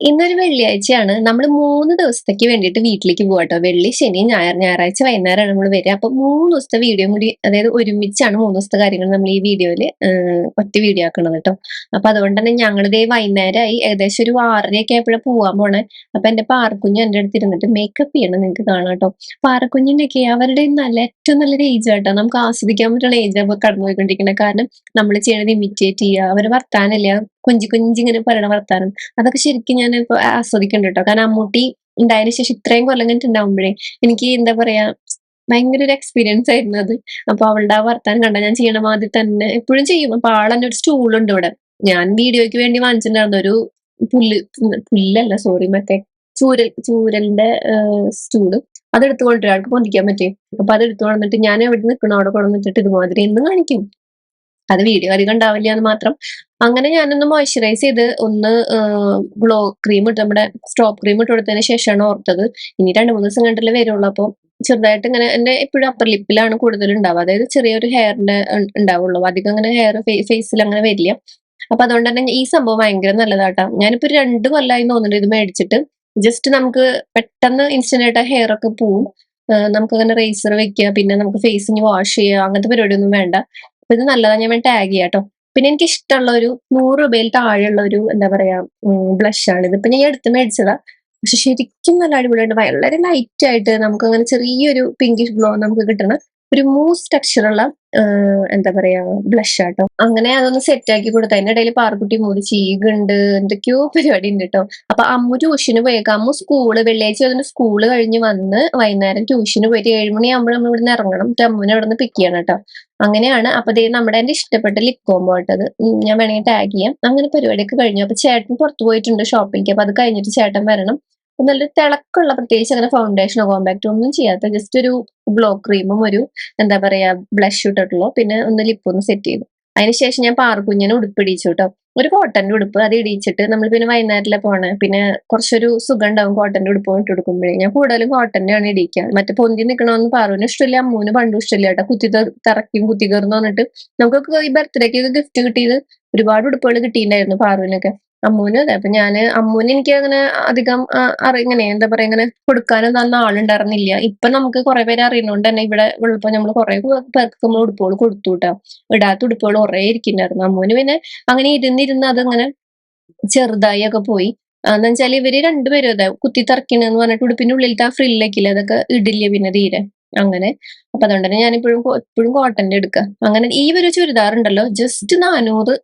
ഇന്നൊരു വെള്ളിയാഴ്ചയാണ്. നമ്മൾ മൂന്ന് ദിവസത്തേക്ക് വേണ്ടിയിട്ട് വീട്ടിലേക്ക് പോവാട്ടോ വെള്ളി ശനി ഞായർ ഞായറാഴ്ച വൈകുന്നേരമാണ് നമ്മൾ വരിക. അപ്പൊ മൂന്ന് ദിവസത്തെ വീഡിയോ കൂടി അതായത് ഒരുമിച്ചാണ് മൂന്ന് ദിവസത്തെ കാര്യങ്ങൾ നമ്മൾ ഈ വീഡിയോയിൽ ഒറ്റ വീഡിയോ ആക്കണത് കേട്ടോ അപ്പൊ അതുകൊണ്ട് തന്നെ ഞങ്ങൾ ഇതേ വൈകുന്നേരമായി ഏകദേശം ഒരു ആറരയൊക്കെ ആയപ്പോഴാണ് പോവാൻ പോണേ. അപ്പൊ എന്റെ പാറക്കുഞ്ഞ് എന്റെ അടുത്ത് ഇരുന്നിട്ട് മേക്കപ്പ് ചെയ്യണം നിങ്ങൾക്ക് കാണാം കേട്ടോ പാറക്കുഞ്ഞിന്റെയൊക്കെ അവരുടെ നല്ല ഏറ്റവും നല്ലൊരു ഏജ് ആട്ടോ നമുക്ക് ആസ്വദിക്കാൻ പറ്റുന്ന ഏജ് കടന്നു പോയിക്കൊണ്ടിരിക്കുന്നത് കാരണം നമ്മൾ ചെയ്യണത് ഇമിറ്റേറ്റ് ചെയ്യുക. അവർ വർത്താനല്ല. കുഞ്ചി കൊഞ്ചി ഇങ്ങനെ പറയണ വർത്താനം അതൊക്കെ ശരിക്കും ഞാൻ ഇപ്പൊ കേട്ടോ കാരണം അമ്മൂട്ടി ഉണ്ടായതിനു ശേഷം ഇത്രയും കൊല്ലം കഴിഞ്ഞിട്ടുണ്ടാവുമ്പോഴേ എനിക്ക് എന്താ പറയാ ഭയങ്കര ഒരു എക്സ്പീരിയൻസ് ആയിരുന്നു അത്. അപ്പൊ അവളുടെ ആ വർത്താനം കണ്ട ഞാൻ ചെയ്യണ മാതിരി തന്നെ എപ്പോഴും ചെയ്യും. അപ്പൊ ആളെന്നെ ഒരു സ്റ്റൂളുണ്ട് ഇവിടെ. ഞാൻ വീഡിയോയ്ക്ക് വേണ്ടി വാങ്ങിച്ചിട്ടുണ്ടായിരുന്നു. ഒരു പുല്ല് പുല്ലല്ല സോറി മറ്റേ ചൂരൽ ചൂരലിന്റെ സ്റ്റൂൾ അത് എടുത്തു കൊണ്ടുവരും. ആൾക്ക് പൊന്തിക്കാൻ പറ്റും അപ്പൊ അത് എടുത്തു കൊണ്ടിട്ട് ഞാൻ എവിടെ നിൽക്കണോ അവിടെ കൊണ്ടുവന്നിട്ട് ഇതുമാതിരി എന്നും കാണിക്കും. അത് വീഡിയോ അധികം ഉണ്ടാവില്ല എന്ന് മാത്രം. അങ്ങനെ ഞാനൊന്ന് മോയ്സ്ചറൈസ് ചെയ്ത് ഒന്ന് ഗ്ലോ ക്രീം ഇട്ട് നമ്മുടെ സ്റ്റോപ്പ് ക്രീം ഇട്ട് കൊടുത്തതിന് ശേഷമാണ് ഓർത്തത്. ഇനി രണ്ട് മൂന്ന് ദിവസം കണ്ടില്ല വരുള്ളൂ. അപ്പോൾ ചെറുതായിട്ട് ഇങ്ങനെ എന്റെ എപ്പോഴും അപ്പർ ലിപ്പിലാണ് കൂടുതൽ ഉണ്ടാവുക. അതായത് ചെറിയൊരു ഹെയറിന്റെ ഉണ്ടാവുള്ളൂ. അധികം അങ്ങനെ ഹെയർ ഫേസിൽ അങ്ങനെ വരില്ല. അപ്പൊ അതുകൊണ്ട് തന്നെ ഈ സംഭവം ഭയങ്കര നല്ലതാട്ടാ. ഞാനിപ്പോ രണ്ട് കൊല്ലമായി തോന്നുന്നുണ്ട് ഇത് മേടിച്ചിട്ട്. ജസ്റ്റ് നമുക്ക് പെട്ടെന്ന് ഇൻസ്റ്റന്റ് ആയിട്ട് ഹെയർ ഒക്കെ പോവും. നമുക്ക് അങ്ങനെ റേസർ വെക്കുക പിന്നെ നമുക്ക് ഫേസിങ് വാഷ് ചെയ്യുക. അങ്ങനത്തെ പരിപാടിയൊന്നും വേണ്ട. അപ്പൊ ഇത് നല്ലതാണ് ഞാൻ ടാഗ് ചെയ്യാം കേട്ടോ പിന്നെ എനിക്ക് ഇഷ്ടമുള്ള ഒരു നൂറ് രൂപയിൽ താഴെയുള്ള ഒരു എന്താ പറയാ ബ്ലഷ് ആണ് ഇത്. ഇപ്പൊ ഞാൻ എടുത്ത് മേടിച്ചതാ. പക്ഷെ ശരിക്കും നല്ല അടിപൊളിയുണ്ട് വളരെ ലൈറ്റ് ആയിട്ട് നമുക്ക് അങ്ങനെ ചെറിയൊരു പിങ്കിഷ് ഗ്ലോ നമുക്ക് കിട്ടണ. ഒരു മൂസ് ടെക്സ്ചറുള്ള എന്താ പറയാ ബ്ലഷ് ആട്ടോ അങ്ങനെ അതൊന്ന് സെറ്റ് ആക്കി കൊടുത്തു അതിന്റെ ഇടയിൽ പാറക്കുട്ടി മൂടി ചീകുണ്ട് എന്തൊക്കെയോ പരിപാടി ഉണ്ട് കേട്ടോ അപ്പൊ അമ്മു ട്യൂഷന് പോയേക്കാം. അമ്മു സ്കൂൾ വെള്ളിയാഴ്ച അതിന് സ്കൂൾ കഴിഞ്ഞ് വന്ന് വൈകുന്നേരം ട്യൂഷന് പോയിട്ട് ഏഴുമണിയാകുമ്പോൾ നമ്മൾ ഇവിടുന്ന് ഇറങ്ങണം. അമ്മുവിനെ അവിടെ നിന്ന് പിക്ക് ചെയ്യണം കേട്ടോ അങ്ങനെയാണ്. അപ്പൊ ദേ നമ്മുടെ എന്റെ ഇഷ്ടപ്പെട്ട ലിപ് കോംബോ ആട്ടത് ഞാൻ വേണമെങ്കിൽ ടാഗ് ചെയ്യാം. അങ്ങനെ പരിപാടിയൊക്കെ കഴിഞ്ഞു. അപ്പൊ ചേട്ടൻ പുറത്തു പോയിട്ടുണ്ട് ഷോപ്പിംഗ് അപ്പൊ അത് കഴിഞ്ഞിട്ട് ചേട്ടൻ വരണം. നല്ല തിളക്കമുള്ള പ്രത്യേകിച്ച് അങ്ങനെ ഫൗണ്ടേഷനോ കോമ്പാക്റ്റോ ഒന്നും ചെയ്യാത്ത ജസ്റ്റ് ഒരു ബ്ലോ ക്രീമും ഒരു എന്താ പറയാ ബ്ലഷ് ഇട്ടിട്ടുള്ളൂ. പിന്നെ ഒന്ന് ലിപ്പ് ഒന്ന് സെറ്റ് ചെയ്തു. അതിനുശേഷം ഞാൻ പാർക്കുഞ്ഞിനെ ഉടുപ്പ് ഇടിച്ചു കേട്ടോ. ഒരു കോട്ടന്റെ ഉടുപ്പ് അത് ഇടിച്ചിട്ട് നമ്മൾ പിന്നെ വൈകുന്നേരത്തിലെ പോണേ. പിന്നെ കുറച്ചൊരു സുഖം ഉണ്ടാവും കോട്ടന്റെ ഉടുപ്പ് ഇട്ട് കൊടുക്കുമ്പോഴേ. ഞാൻ കൂടുതലും കോട്ടന്റെ ആണ് ഇടിക്കുക. മറ്റേ പൊന്തി നിൽക്കണമെന്ന് പാറുവിന് ഇഷ്ടമില്ല അമ്മൂന് പണ്ടും ഇഷ്ടമില്ല കേട്ടോ. കുത്തി തറക്കും കുത്തി കയറുന്നു പറഞ്ഞിട്ട്. നമുക്ക് ഈ ബർത്ത്ഡേക്ക് ഗിഫ്റ്റ് കിട്ടിയത് ഒരുപാട് ഉടുപ്പുകൾ കിട്ടിയിട്ടുണ്ടായിരുന്നു പാറുവിനൊക്കെ. അമ്മൂന്. അതെ അപ്പൊ ഞാൻ അമ്മൂന് എനിക്ക് അങ്ങനെ അധികം ഇങ്ങനെ എന്താ പറയാ ഇങ്ങനെ കൊടുക്കാനും തന്ന ആളുണ്ടായിരുന്നില്ല. ഇപ്പൊ നമുക്ക് കുറെ പേര് അറിയുന്നോണ്ട് തന്നെ ഇവിടെ ഉള്ളപ്പോ നമ്മൾ കുറെ പേർക്ക് നമ്മൾ ഉടുപ്പുകൾ കൊടുത്തു കേട്ടോ ഇടാത്ത ഉടുപ്പുകൾ കുറെ ഇരിക്കുന്നുണ്ടായിരുന്നു. അമ്മൂന് പിന്നെ അങ്ങനെ ഇരുന്നിരുന്ന് അതങ്ങനെ ചെറുതായി ഒക്കെ പോയി. എന്ന് വെച്ചാൽ ഇവർ രണ്ടുപേരും അതെ കുത്തി തറക്കണെന്ന് പറഞ്ഞിട്ട് ഉടുപ്പിന്റെ ഉള്ളിലത്തെ ആ ഫ്രില്ലൊക്കെ അതൊക്കെ ഇടില്ല പിന്നെ തീരെ. അങ്ങനെ. അപ്പൊ അതുകൊണ്ട് തന്നെ ഞാൻ ഇപ്പോഴും എപ്പോഴും കോട്ടന്റെ എടുക്കുക അങ്ങനെ ഈ ഒരു ചുരിദാർ ഉണ്ടല്ലോ ജസ്റ്റ് നാനൂറ്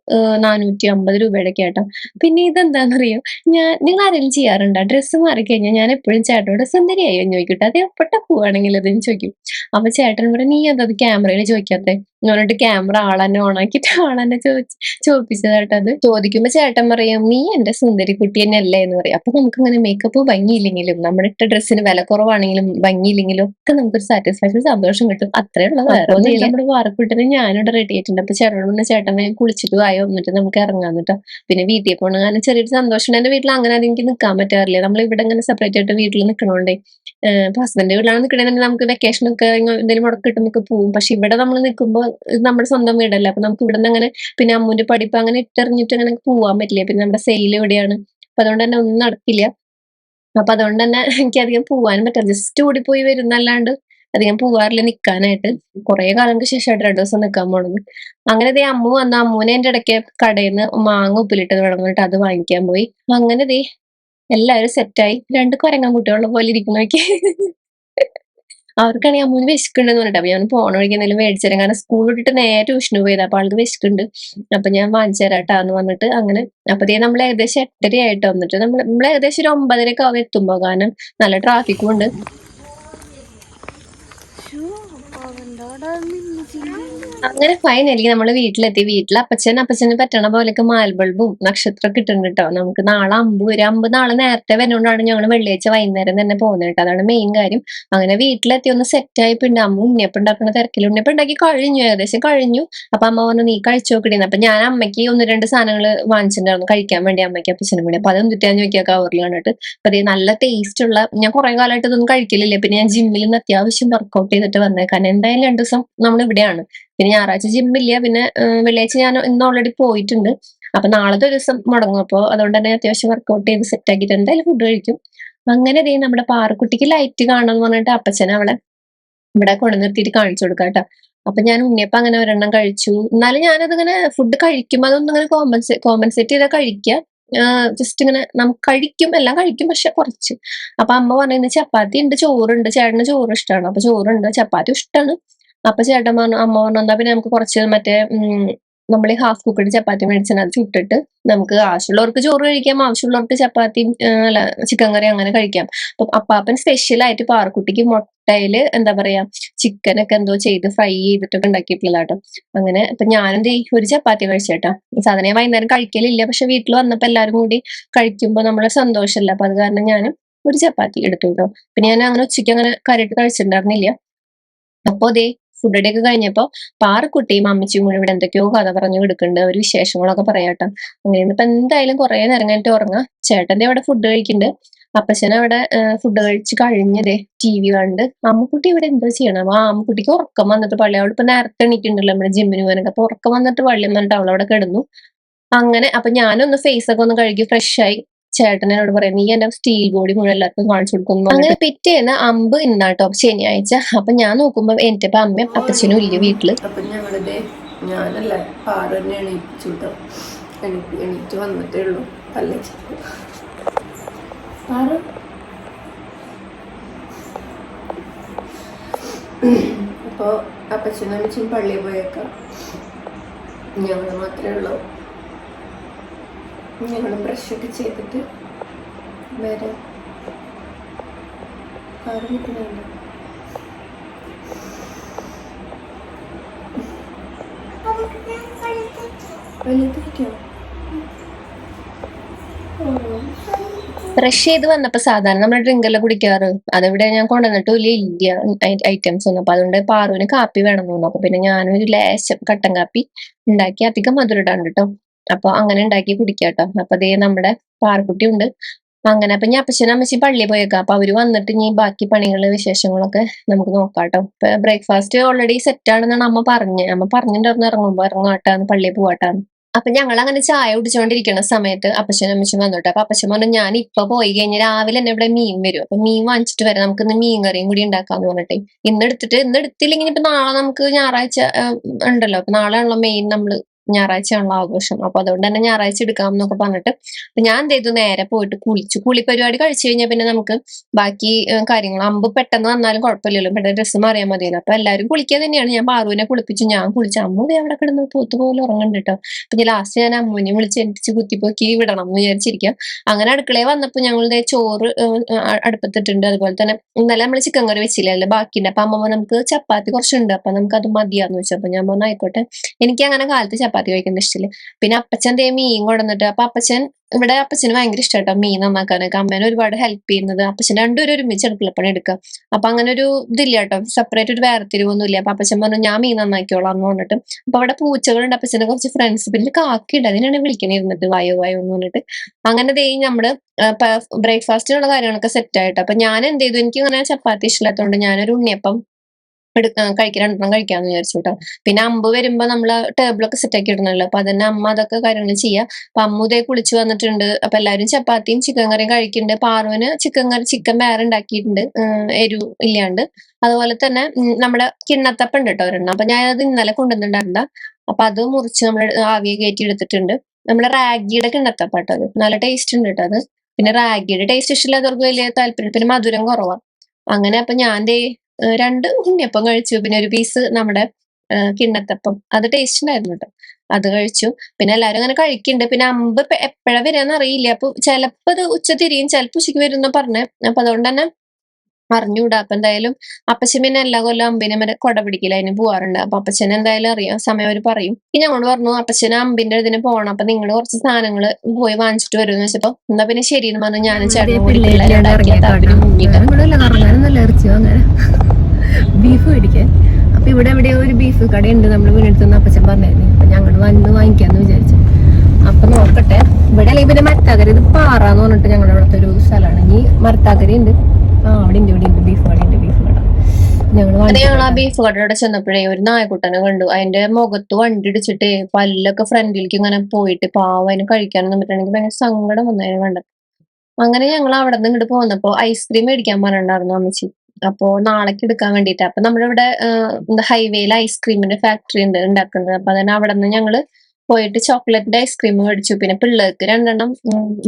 നാനൂറ്റി അമ്പത് രൂപയുടെ കേട്ടോ പിന്നെ ഇതെന്താണെന്നറിയോ ഞാൻ നിങ്ങൾ ആരെങ്കിലും ചെയ്യാറുണ്ടോ? ഡ്രസ്സ് മാറി മാറിക്കഴിഞ്ഞാൽ ഞാൻ എപ്പോഴും ചേട്ടനോട് സുന്ദരിയായോ? എന്ന് ചോദിക്കട്ടെ അത് എപ്പോഴ പോവാണെങ്കിൽ അതെന്ന് ചോദിക്കും. അപ്പൊ ചേട്ടൻ ഇവിടെ നീ എന്താ ക്യാമറയിൽ ചോദിക്കാത്തെ? എന്നിട്ട് ക്യാമറ ആളെന്നെ ഓണാക്കിട്ട് ആളെന്നെ ചോദിച്ച് ചോദിപ്പിച്ചതായിട്ട് അത്. ചോദിക്കുമ്പോ ചേട്ടൻ പറയും നീ എന്റെ സുന്ദരി കുട്ടി തന്നെ അല്ലേ എന്ന് പറയും. അപ്പൊ നമുക്ക് അങ്ങനെ മേക്കപ്പ് ഭംഗിയില്ലെങ്കിലും നമ്മുടെ ഇട്ട ഡ്രസ്സിന് വില കുറവാണെങ്കിലും ഭംഗിയില്ലെങ്കിലും ഒക്കെ നമുക്കൊരു സാറ്റിസ്ഫാക്ഷൻ സന്തോഷം കിട്ടും. അത്രേ ഉള്ള വേറെ നമ്മുടെ വാറക്കുട്ടിന് ഞാനിവിടെ റെഡി ആയിട്ടുണ്ട്. അപ്പൊ ചേട്ടനോട് ചേട്ടനെ കുളിച്ചിട്ട് ആയോ എന്നിട്ട് നമുക്ക് ഇറങ്ങാൻ കേട്ടോ പിന്നെ വീട്ടിൽ പോകണം കാരണം ചെറിയൊരു സന്തോഷം എന്റെ വീട്ടിൽ അങ്ങനെ എനിക്ക് നിൽക്കാൻ പറ്റാറില്ല. നമ്മൾ ഇവിടെ ഇങ്ങനെ സെപ്പറേറ്റ് ആയിട്ട് വീട്ടിൽ നിൽക്കണോണ്ടേ ഹസ്ബൻഡ് വീട്ടിലാണ് നിൽക്കണമെങ്കിൽ നമുക്ക് വെക്കേഷൻ ഒക്കെ എന്തെങ്കിലും മുടക്ക് കിട്ടുമ്പോൾ പോകും പക്ഷെ ഇവിടെ നമ്മൾ നിൽക്കുമ്പോൾ നമ്മുടെ സ്വന്തം വീടല്ലേ. അപ്പൊ നമുക്ക് ഇവിടെ നിന്ന് അങ്ങനെ പിന്നെ അമ്മൂന്റെ പഠിപ്പ് അങ്ങനെ ഇട്ടെറിഞ്ഞിട്ട് അങ്ങനെ പോവാൻ പറ്റില്ല. പിന്നെ നമ്മുടെ സെയിൽ ഇവിടെയാണ്. അപ്പൊ അതുകൊണ്ട് തന്നെ ഒന്നും നടക്കില്ല. അപ്പൊ അതുകൊണ്ട് തന്നെ എനിക്ക് അധികം പോവാനും പറ്റില്ല ജസ്റ്റ് പോയി വരുന്നല്ലാണ്ട് അധികം പോവാറില്ല നിൽക്കാനായിട്ട് കുറെ കാലങ്ങൾക്ക് ശേഷമായിട്ട് രണ്ടു ദിവസം നിൽക്കാൻ പോണത്. അങ്ങനെ ദേ അമ്മു വന്ന. അമ്മൂനെ എന്റെ ഇടയ്ക്ക് കടയിൽ നിന്ന് മാങ്ങ ഉപ്പിലിട്ടത് വേണം എന്നിട്ട് അത് വാങ്ങിക്കാൻ പോയി. അങ്ങനെ ദേ എല്ലാവരും സെറ്റായി രണ്ട് കുരങ്ങൻ കുട്ടികളുടെ പോലെ ഇരിക്കുന്നൊക്കെ അവർക്കാണെങ്കിൽ അമ്മൂന് വിശക്കുണ്ടെന്ന് പറഞ്ഞിട്ട്. അപ്പൊ ഞാൻ പോണ വഴിക്ക് എന്തെങ്കിലും മേടിച്ചുതരാം കാരണം സ്കൂൾ വിട്ടിട്ട് നേരെ ട്യൂഷന് പോയത്. അപ്പൊ ആൾക്ക് വിശക്കുണ്ട്. അപ്പൊ ഞാൻ വാങ്ങിച്ചു തരാട്ടാ എന്ന് വന്നിട്ട് അങ്ങനെ. അപ്പത്തേ നമ്മൾ ഏകദേശം എട്ടര ആയിട്ട് വന്നിട്ട് നമ്മൾ നമ്മൾ ഏകദേശം ഒരു ഒമ്പതരക്ക് ആവും എത്തുമ്പോ കാരണം നല്ല ട്രാഫിക്കും ഉണ്ട്. അങ്ങനെ ഫൈനലി നമ്മൾ വീട്ടിലെത്തി. വീട്ടിൽ അപ്പച്ചൻ അപ്പച്ചന് പറ്റണ പോലെയൊക്കെ മാൽബൾബും നക്ഷത്രമൊക്കെ ഇട്ടുണ്ട് കേട്ടോ നമുക്ക് നാളെ അമ്പ് ഒരു അമ്പ് നാളെ നേരത്തെ വരുന്നോണ്ടാണ് ഞങ്ങൾ വെള്ളിയാഴ്ച വൈകുന്നേരം തന്നെ പോകുന്നത് കേട്ടോ അതാണ് മെയിൻ കാര്യം. അങ്ങനെ വീട്ടിലെത്തി ഒന്ന് സെറ്റ് ആയി പിന്നെ അമ്മ ഉണ്ണിയപ്പം ഉണ്ടാക്കുന്ന തിരക്കിൽ. ഉണ്ണിയപ്പം ഉണ്ടാക്കി കഴിഞ്ഞു. ഏകദേശം കഴിഞ്ഞു. അപ്പൊ അമ്മ വന്ന് നീ കഴിച്ചു നോക്കിയിരുന്നു അപ്പൊ ഞാൻ അമ്മയ്ക്ക് ഒന്ന് രണ്ട് സാധനങ്ങൾ വാങ്ങിച്ചിട്ടുണ്ടായിരുന്നു കഴിക്കാൻ വേണ്ടി അമ്മയ്ക്ക് അപ്പച്ചനും കൂടി. അപ്പൊ അതൊന്നും തെറ്റാന്ന് നോക്കിയാൽ കവറിൽ കണ്ടിട്ട്. അപ്പൊ അതേ നല്ല ടേസ്റ്റ് ഉള്ള ഞാൻ കുറെ കാലമായിട്ട് ഇതൊന്നും കഴിക്കലില്ല. പിന്നെ ഞാൻ ജിമ്മിൽ നിന്ന് അത്യാവശ്യം വർക്കൗട്ട് ചെയ്തിട്ട് വന്നേക്കാൻ എന്തായാലും രണ്ടു ദിവസം നമ്മൾ ഇവിടെയാണ് പിന്നെ ഞായറാഴ്ച ജിമ്മില്ല പിന്നെ വെള്ളിയാഴ്ച ഞാൻ ഇന്ന് ഓൾറെഡി പോയിട്ടുണ്ട്. അപ്പൊ നാളത്തെ ഒരു ദിവസം മുടങ്ങും. അപ്പോ അതുകൊണ്ട് തന്നെ അത്യാവശ്യം വർക്കൗട്ട് ചെയ്ത് സെറ്റ് ആക്കിയിട്ട് എന്തായാലും ഫുഡ് കഴിക്കും. അങ്ങനെ ദേ നമ്മുടെ പാറക്കുട്ടിക്ക് ലൈറ്റ് കാണാന്ന് പറഞ്ഞിട്ട് അപ്പച്ചൻ അവളെ ഇവിടെ കൊണ്ടു നിർത്തിയിട്ട് കാണിച്ചു കൊടുക്കാം കേട്ടോ. അപ്പൊ ഞാൻ ഉണ്ണിയപ്പം അങ്ങനെ ഒരെണ്ണം കഴിച്ചു. എന്നാലും ഞാനത് ഇങ്ങനെ ഫുഡ് കഴിക്കുമ്പോൾ അതൊന്നും ഇങ്ങനെ കോമ്പൻസേ കോമ്പൻസേറ്റ് ചെയ്താൽ കഴിക്കുക ജസ്റ്റ് ഇങ്ങനെ നമുക്ക് കഴിക്കും. എല്ലാം കഴിക്കും. പക്ഷെ കുറച്ച്. അപ്പൊ അമ്മ പറഞ്ഞു ചപ്പാത്തി ഉണ്ട് ചോറുണ്ട്. ചേട്ടന് ചോറ് ഇഷ്ടമാണ് അപ്പൊ ചോറുണ്ട് ചപ്പാത്തി ഇഷ്ടമാണ് അപ്പൊ ചേട്ടൻ പറഞ്ഞു അമ്മ പറഞ്ഞു എന്നാ പിന്നെ നമുക്ക് കുറച്ച് മറ്റേ നമ്മൾ ഹാഫ് കുക്കഡ് ചപ്പാത്തി മേടിച്ചാൽ അത് ചുട്ടിട്ട് നമുക്ക് ആവശ്യമുള്ളവർക്ക് ചോറ് കഴിക്കാം ആവശ്യമുള്ളവർക്ക് ചപ്പാത്തി അല്ല ചിക്കൻ കറി അങ്ങനെ കഴിക്കാം. അപ്പൊ അപ്പാപ്പൻ സ്പെഷ്യൽ ആയിട്ട് പാറക്കുട്ടിക്ക് മുട്ടയിൽ എന്താ പറയാ ചിക്കൻ ഒക്കെ എന്തോ ചെയ്ത് ഫ്രൈ ചെയ്തിട്ടൊക്കെ ഉണ്ടാക്കിയിട്ടുള്ളതാട്ടോ അങ്ങനെ അപ്പൊ ഞാനും ദേ ഒരു ചപ്പാത്തി കഴിച്ചേട്ടാ സാധനം വൈകുന്നേരം കഴിക്കലില്ല പക്ഷെ വീട്ടിൽ വന്നപ്പോ എല്ലാവരും കൂടി കഴിക്കുമ്പോൾ നമ്മളെ സന്തോഷമല്ല അപ്പൊ അത് കാരണം ഞാൻ ഒരു ചപ്പാത്തി എടുത്തു കേട്ടോ പിന്നെ ഞാൻ അങ്ങനെ ഉച്ചയ്ക്ക് അങ്ങനെ കറിയിട്ട് കഴിച്ചിട്ടുണ്ടായിരുന്നില്ല. അപ്പോ ദേ ഫുഡ് ഒക്കെ കഴിഞ്ഞപ്പോ പാറക്കുട്ടിയും അമ്മച്ചിയും കൂടി ഇവിടെ എന്തൊക്കെയോ കഥ പറഞ്ഞു കൊടുക്കുന്നുണ്ട് ഒരു വിശേഷങ്ങളൊക്കെ പറയാട്ടോ. അങ്ങനെ ഇപ്പൊ എന്തായാലും കുറെ നേരം കഴിഞ്ഞിട്ട് ഉറങ്ങാം. ചേട്ടന്റെ അവിടെ ഫുഡ് കഴിക്കുന്നുണ്ട്. അപ്പച്ചൻ അവിടെ ഫുഡ് കഴിച്ച് കഴിഞ്ഞതേ ടി വി കണ്ട്. അമ്മക്കുട്ടി ഇവിടെ എന്താ ചെയ്യണം? ആ അമ്മക്കുട്ടിക്ക് ഉറക്കം വന്നിട്ട് പള്ളി. അവൾ ഇപ്പൊ നേരത്തെ എണീറ്റുണ്ടല്ലോ നമ്മുടെ ജിമ്മിന് പോകാനൊക്കെ. അപ്പൊ ഉറക്കം വന്നിട്ട് പള്ളി വന്നിട്ട് അവളവിടെ കിടന്നു. അങ്ങനെ അപ്പൊ ഞാനൊന്ന് ഫേസ് ഒക്കെ ഒന്ന് കഴുകി ഫ്രഷ് ആയി. ചേട്ടനോട് പറയാം നീ എന്റെ സ്റ്റീൽ ബോഡി മുഴുവൻ എല്ലാവർക്കും കാണിച്ചു കൊടുക്കുന്നു അങ്ങനെ പിറ്റേന്ന് അമ്പ് ഇന്നാട്ടോ ശനിയാഴ്ച. അപ്പൊ ഞാൻ നോക്കുമ്പോ എന്റെ ഇപ്പൊ അമ്മയും അപ്പച്ചനും ഇല്ല വീട്ടിൽ. അപ്പൊ ഞങ്ങളുടെ ഞാനല്ല പാറ തന്നെ എണീച്ചു കേട്ടോ എണീറ്റ് എണീറ്റ് വന്നിട്ടേ ഉള്ളൂ. പല്ലേ പാറ? അപ്പോൾ അപ്പച്ചനും അമ്മച്ചും പള്ളിയിൽ പോയേക്കാം. ഞങ്ങൾ മാത്രമേ ഉള്ളൂ. ഞങ്ങൾ ബ്രഷൊക്കെ ചെയ്തിട്ട് വരാം വലുതായിട്ടോ ബ്രഷ് ചെയ്ത് വന്നപ്പോ സാധാരണ നമ്മൾ ഡ്രിങ്ക് എല്ലാം കുടിക്കാറ്. അതിവിടെ ഞാൻ കൊണ്ടുവന്നിട്ട് ഇല്ല. ഐറ്റംസ് ഒന്നും. അപ്പൊ അതുകൊണ്ട് പാറുവിന് കാപ്പി വേണം തോന്നുന്നു. അപ്പൊ പിന്നെ ഞാനൊരു ലേശം കട്ടൻ കാപ്പി ഉണ്ടാക്കി അധികം മധുരം ഇടാണ്ട് കേട്ടോ അപ്പൊ അങ്ങനെ ഉണ്ടാക്കി കുടിക്കാട്ടോ. അപ്പൊ അതേ നമ്മുടെ പാറക്കുട്ടി ഉണ്ട്. അങ്ങനെ അപ്പൊ ഞാൻ അപ്പച്ചനും അമ്മച്ചി പള്ളിയിൽ പോയേക്കാം. അപ്പൊ അവർ വന്നിട്ട് ഇനി ബാക്കി പണികൾ വിശേഷങ്ങളൊക്കെ നമുക്ക് നോക്കാട്ടോ. ഇപ്പൊ ബ്രേക്ക്ഫാസ്റ്റ് ഓൾറെഡി സെറ്റ് ആണെന്നാണ് അമ്മ പറഞ്ഞത് അമ്മ പറഞ്ഞിട്ടുണ്ടായിരുന്നു ഇറങ്ങുമ്പോ ഇറങ്ങാട്ടാന്ന് പള്ളിയിൽ പോവാട്ടാന്ന്. അപ്പൊ ഞങ്ങൾ അങ്ങനെ ചായ കുടിച്ചുകൊണ്ടിരിക്കുന്ന സമയത്ത് അപ്പച്ചനും അമ്മച്ചും വന്നോട്ടെ അപ്പൊ അപ്പച്ചൻ പറഞ്ഞു ഞാൻ ഇപ്പൊ പോയി കഴിഞ്ഞാൽ രാവിലെ തന്നെ ഇവിടെ മീൻ വരും. അപ്പൊ മീൻ വാങ്ങിച്ചിട്ട് വരാം. നമുക്ക് ഇന്ന് മീൻ കറിയും കൂടി ഉണ്ടാക്കാന്ന് പറഞ്ഞിട്ട്. ഇന്ന് എടുത്തിട്ട് ഇന്ന് എടുത്തില്ലെങ്കിൽ ഇപ്പൊ നാളെ നമുക്ക് ഞായറാഴ്ച ഉണ്ടല്ലോ. അപ്പൊ നാളെ ഉള്ള മെയിൻ നമ്മൾ ഞായറാഴ്ചയാണല്ലോ ആഘോഷം. അപ്പൊ അതുകൊണ്ട് തന്നെ ഞായറാഴ്ച എടുക്കാം എന്നൊക്കെ പറഞ്ഞിട്ട് ഞാൻ എന്ത് ചെയ്തു? നേരെ പോയിട്ട് കുളിച്ചു. കുളി പരിപാടി കഴിച്ചു കഴിഞ്ഞാൽ പിന്നെ നമുക്ക് ബാക്കി കാര്യങ്ങൾ അമ്പ് പെട്ടെന്ന് വന്നാലും കുഴപ്പമില്ലല്ലോ. പെട്ടെന്ന് ഡ്രസ്സ് മാറിയാൽ മതിയല്ലോ. അപ്പൊ എല്ലാവരും കുളിക്കാൻ തന്നെയാണ്. ഞാൻ പാറുവിനെ കുളിപ്പിച്ചു. ഞാൻ കുളിച്ചു. അമ്മ ദേ അവിടെ കിടന്ന് പോത്ത് പോലെ ഉറങ്ങുന്നുണ്ട് ഞാൻ ലാസ്റ്റ് ഞാൻ അമ്മൂനെ വിളിച്ച് എനിച്ച് കുത്തിപ്പോക്കി വിടണം എന്ന് വിചാരിച്ചിരിക്കാം അങ്ങനെ അടുക്കളയിൽ വന്നപ്പോൾ ഞങ്ങളുടെ ചോറ് അടുപ്പത്തിട്ടുണ്ട്. അതുപോലെ തന്നെ ഇന്നലെ നമ്മൾ ചിക്കൻ കറി വെച്ചില്ലല്ലോ ബാക്കിയുണ്ട്. അപ്പൊ അമ്മമ്മ നമുക്ക് ചപ്പാത്തി കുറച്ചുണ്ട്. അപ്പൊ നമുക്ക് അത് മതിയാന്ന് വെച്ചു അപ്പൊ ഞാൻ പറഞ്ഞു ആയിക്കോട്ടെ. എനിക്ക് അങ്ങനെ കാലത്ത് ചപ്പാത്തി കഴിക്കുന്നത് ഇഷ്ടമില്ല പിന്നെ അപ്പച്ചൻ ദേ മീൻ കൊണ്ടുവന്നിട്ട് അപ്പൊ അപ്പച്ചൻ ഇവിടെ അപ്പച്ചന് ഭയങ്കര ഇഷ്ടമായിട്ടോ മീൻ നന്നാക്കാനൊക്കെ അമ്മേനെ ഒരുപാട് ഹെൽപ്പ് ചെയ്യുന്നത്. അപ്പച്ചൻ രണ്ടുപേരും ഒരുമിച്ച് അടുക്കളപ്പണി എടുക്കുക. അപ്പൊ അങ്ങനെ ഒരു ഇതില്ല കേട്ടോ സെപ്പറേറ്റ് ഒരു വേർതിരിവൊന്നുമില്ല. അപ്പൊ അപ്പച്ചൻ പറഞ്ഞു ഞാൻ മീൻ നന്നാക്കിയോളാം എന്ന് പറഞ്ഞിട്ട്. അപ്പൊ അവിടെ പൂച്ചകളുണ്ട്. അപ്പച്ചനെ കുറച്ച് ഫ്രണ്ട്സ് പിന്നെ കാക്കിയുണ്ട്. അതിനാണ് വിളിക്കണേ ഇരുന്നിട്ട്. വായോ വായോ എന്ന് പറഞ്ഞിട്ട്. അങ്ങനെ ദേ നമ്മൾ ബ്രേക്ക്ഫാസ്റ്റിനുള്ള കാര്യങ്ങളൊക്കെ സെറ്റ് ആയിട്ട്. അപ്പൊ ഞാൻ എന്ത് ചെയ്തു? എനിക്ക് അങ്ങനെ ചപ്പാത്തി ഇഷ്ടമില്ലാത്തതുകൊണ്ട് ഞാനൊരു ഉണ്ണിയപ്പം എടുക്ക കഴിക്കാൻ രണ്ടെണ്ണം കഴിക്കാന്ന് വിചാരിച്ചു കേട്ടോ പിന്നെ അമ്പ് വരുമ്പോ നമ്മൾ ടേബിളൊക്കെ സെറ്റ് ആക്കി ഇടണല്ലോ. അപ്പൊ അതന്നെ അമ്മ അതൊക്കെ കാര്യങ്ങൾ ചെയ്യാ. അപ്പൊ അമ്മ ഇതേ കുളിച്ച് വന്നിട്ടുണ്ട്. അപ്പൊ എല്ലാവരും ചപ്പാത്തിയും ചിക്കൻ കറിയും കഴിക്കുന്നുണ്ട് പാറുവിന് ചിക്കൻ കറി ചിക്കൻ വേറെ ഉണ്ടാക്കിയിട്ടുണ്ട് എരിവ് ഇല്ലാണ്ട്. അതുപോലെ തന്നെ നമ്മുടെ കിണ്ണത്തപ്പം ഉണ്ട് കേട്ടോ ഒരെണ്ണം. അപ്പൊ ഞാൻ അത് ഇന്നലെ കൊണ്ടുവന്നിട്ടുണ്ടായിരുന്ന അപ്പൊ അത് മുറിച്ച് നമ്മൾ ആവിയെ കയറ്റി എടുത്തിട്ടുണ്ട്. നമ്മുടെ റാഗിയുടെ കിണ്ണത്തപ്പം കേട്ടോ അത്. നല്ല ടേസ്റ്റ് ഉണ്ട് കേട്ടോ അത്. പിന്നെ റാഗിയുടെ ടേസ്റ്റ് ഇഷ്ടമില്ലാത്തവർക്ക് വലിയ താല്പര്യം പിന്നെ മധുരം കുറവാണ് അങ്ങനെ അപ്പൊ ഞാൻ രണ്ട് ഉണ്ണിയപ്പം കഴിച്ചു. പിന്നെ ഒരു പീസ് നമ്മുടെ കിണ്ണത്തപ്പം. അത് ടേസ്റ്റ് ഉണ്ടായിരുന്നു കേട്ടോ അത് കഴിച്ചു. പിന്നെ എല്ലാവരും അങ്ങനെ കഴിക്കുന്നുണ്ട് പിന്നെ അമ്പ് എപ്പോഴാ വരിക അറിയില്ല അപ്പൊ ചിലപ്പോ അത് ഉച്ച തിരിയും ചിലപ്പോ ഉച്ചയ്ക്ക് വരും എന്ന് പറഞ്ഞേ. അപ്പൊ അതുകൊണ്ട് തന്നെ അറിഞ്ഞൂടാ. അപ്പൊ എന്തായാലും അപ്പച്ചൻ പിന്നെ എല്ലാ കൊല്ലം അമ്പിനെ മറ്റേ കൊട പിടിക്കില്ല അതിന് പോവാറുണ്ട്. അപ്പൊ അപ്പച്ചൻ എന്തായാലും അറിയാം. സമയം അവർ പറയും. പിന്നെ ഞങ്ങളോട് പറഞ്ഞു അപ്പച്ചൻ അമ്പിന്റെ ഇതിന് പോകണം അപ്പൊ നിങ്ങൾ കുറച്ച് സാധനങ്ങൾ പോയി വാങ്ങിച്ചിട്ട് വരും എന്ന് വെച്ചപ്പോ എന്നാ പിന്നെ ശരി എന്ന് പറഞ്ഞു ഞാനും ചേട്ടനും കൂടി ബീഫ് മേടിക്കാൻ. അപ്പൊ ഇവിടെ എവിടെയോ ഒരു ബീഫ് കടയുണ്ട്. നമ്മൾ വീടെടുത്ത് നിന്ന് അപ്പച്ചൻ പറഞ്ഞായിരുന്നു അപ്പൊ ഞങ്ങൾ വന്ന് വാങ്ങിക്കാന്ന് വിചാരിച്ചു. അപ്പൊ നോക്കട്ടെ. ഇവിടെ അല്ലെങ്കിൽ പിന്നെ മരത്താക്കരി ഇത് പാറ എന്ന് പറഞ്ഞിട്ട് ഞങ്ങളുടെ അവിടുത്തെ ഒരു സ്ഥലമാണ്. ഈ മരത്താക്കര ഉണ്ട് ആ അവിടെ ഉണ്ട് ഇവിടെ ഉണ്ട് ബീഫ് ബീഫ് കട ഞങ്ങൾ ആ ബീഫ് കടയുടെ ചെന്നപ്പോഴേ ഒരു നായക്കുട്ടനെ കണ്ടു. അതിന്റെ മുഖത്ത് വണ്ടി ഇടിച്ചിട്ട് പല്ലൊക്കെ ഫ്രണ്ടിലേക്ക് ഇങ്ങനെ പോയിട്ട് പാവം അതിന് കഴിക്കാനൊന്നും പറ്റണെങ്കിൽ ഭയങ്കര സങ്കടം വന്നതിനെ കണ്ടത് അങ്ങനെ ഞങ്ങൾ അവിടെ നിന്ന് ഇങ്ങോട്ട് പോന്നപ്പോ ഐസ്ക്രീം മേടിക്കാൻ പറഞ്ഞിട്ടുണ്ടായിരുന്നു അമ്മച്ചി. അപ്പോ നാളേക്ക് എടുക്കാൻ വേണ്ടിട്ട് അപ്പൊ നമ്മുടെ ഇവിടെ ഹൈവേയിൽ ഐസ്ക്രീമിന്റെ ഫാക്ടറി ഉണ്ട് ഉണ്ടാക്കുന്നത് അപ്പൊ അതിന് അവിടെ നിന്ന് ഞങ്ങൾ പോയിട്ട് ചോക്ലേറ്റിന്റെ ഐസ്ക്രീം മേടിച്ചു. പിന്നെ പിള്ളേർക്ക് രണ്ടെണ്ണം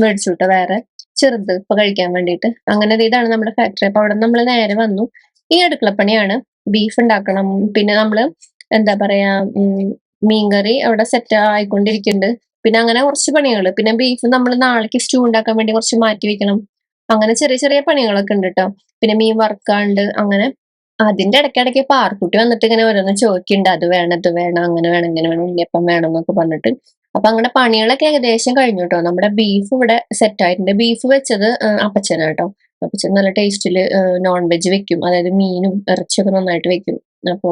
മേടിച്ചു കേട്ടോ വേറെ. ചെറുത് ഇപ്പൊ കഴിക്കാൻ വേണ്ടിയിട്ട്. അങ്ങനെ ഇതാണ് നമ്മുടെ ഫാക്ടറി അപ്പൊ അവിടെ നമ്മൾ നേരെ വന്നു. ഈ അടുക്കളപ്പണിയാണ്. ബീഫ് ഉണ്ടാക്കണം. പിന്നെ നമ്മൾ എന്താ പറയാ മീൻകറി അവിടെ സെറ്റ് ആയിക്കൊണ്ടിരിക്കുന്നുണ്ട്. പിന്നെ അങ്ങനെ കുറച്ച് പണികൾ പിന്നെ ബീഫ് നമ്മൾ നാളേക്ക് സ്റ്റൂ ഉണ്ടാക്കാൻ വേണ്ടി കുറച്ച് മാറ്റി വെക്കണം. അങ്ങനെ ചെറിയ ചെറിയ പണികളൊക്കെ ഉണ്ട് കേട്ടോ പിന്നെ മീൻ വറുക്കാണ്ട് അങ്ങനെ. അതിന്റെ ഇടയ്ക്കിടയ്ക്ക് പാർക്കുട്ടി വന്നിട്ട് ഇങ്ങനെ ഓരോന്ന് ചോദിക്കുന്നുണ്ട്. അത് വേണം ഇത് വേണം അങ്ങനെ വേണം ഇങ്ങനെ വേണം ഉണ്ണിയപ്പം വേണം എന്നൊക്കെ പറഞ്ഞിട്ട്. അപ്പൊ അങ്ങനെ പണികളൊക്കെ ഏകദേശം കഴിഞ്ഞു കേട്ടോ നമ്മുടെ ബീഫ് ഇവിടെ സെറ്റ് ആയിട്ടുണ്ട് ബീഫ് വെച്ചത് അപ്പച്ചന കേട്ടോ അപ്പച്ചൻ നല്ല ടേസ്റ്റിൽ നോൺ വെജ് വെക്കും. അതായത് മീനും ഇറച്ചിയൊക്കെ നന്നായിട്ട് വെക്കും. അപ്പോ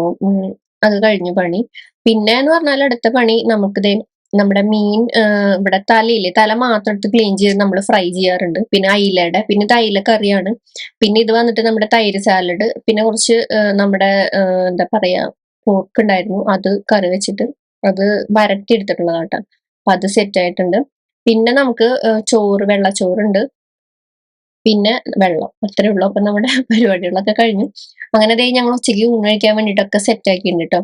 അത് കഴിഞ്ഞു പണി. പിന്നെ എന്ന് പറഞ്ഞാൽ അടുത്ത പണി നമുക്ക് നമ്മുടെ മീൻ ഇവിടെ തലയില്ലേ? തല മാത്രം എടുത്ത് ക്ലീൻ ചെയ്ത് നമ്മൾ ഫ്രൈ ചെയ്യാറുണ്ട്. പിന്നെ അയിലയുടെ. പിന്നെ ഇത് കറിയാണ്. പിന്നെ ഇത് വന്നിട്ട് നമ്മുടെ തൈര് സാലഡ് പിന്നെ കുറച്ച് നമ്മുടെ എന്താ പറയാ പോർക്ക് ഉണ്ടായിരുന്നു. അത് കറി വെച്ചിട്ട് അത് വരട്ടി എടുത്തിട്ടുള്ളതാട്ടോ അപ്പൊ അത് സെറ്റ് ആയിട്ടുണ്ട്. പിന്നെ നമുക്ക് ചോറ് ചോറ് വെള്ളച്ചോറുണ്ട്. പിന്നെ വെള്ളം. അത്രേ ഉള്ളൂ. അപ്പൊ നമ്മുടെ പരിപാടികളൊക്കെ കഴിഞ്ഞു. അങ്ങനെ ദേ ഞങ്ങൾ ഉച്ചയ്ക്ക് ഊണ് കഴിക്കാൻ വേണ്ടിയിട്ടൊക്കെ സെറ്റ് ആക്കിയിട്ടുണ്ട് കേട്ടോ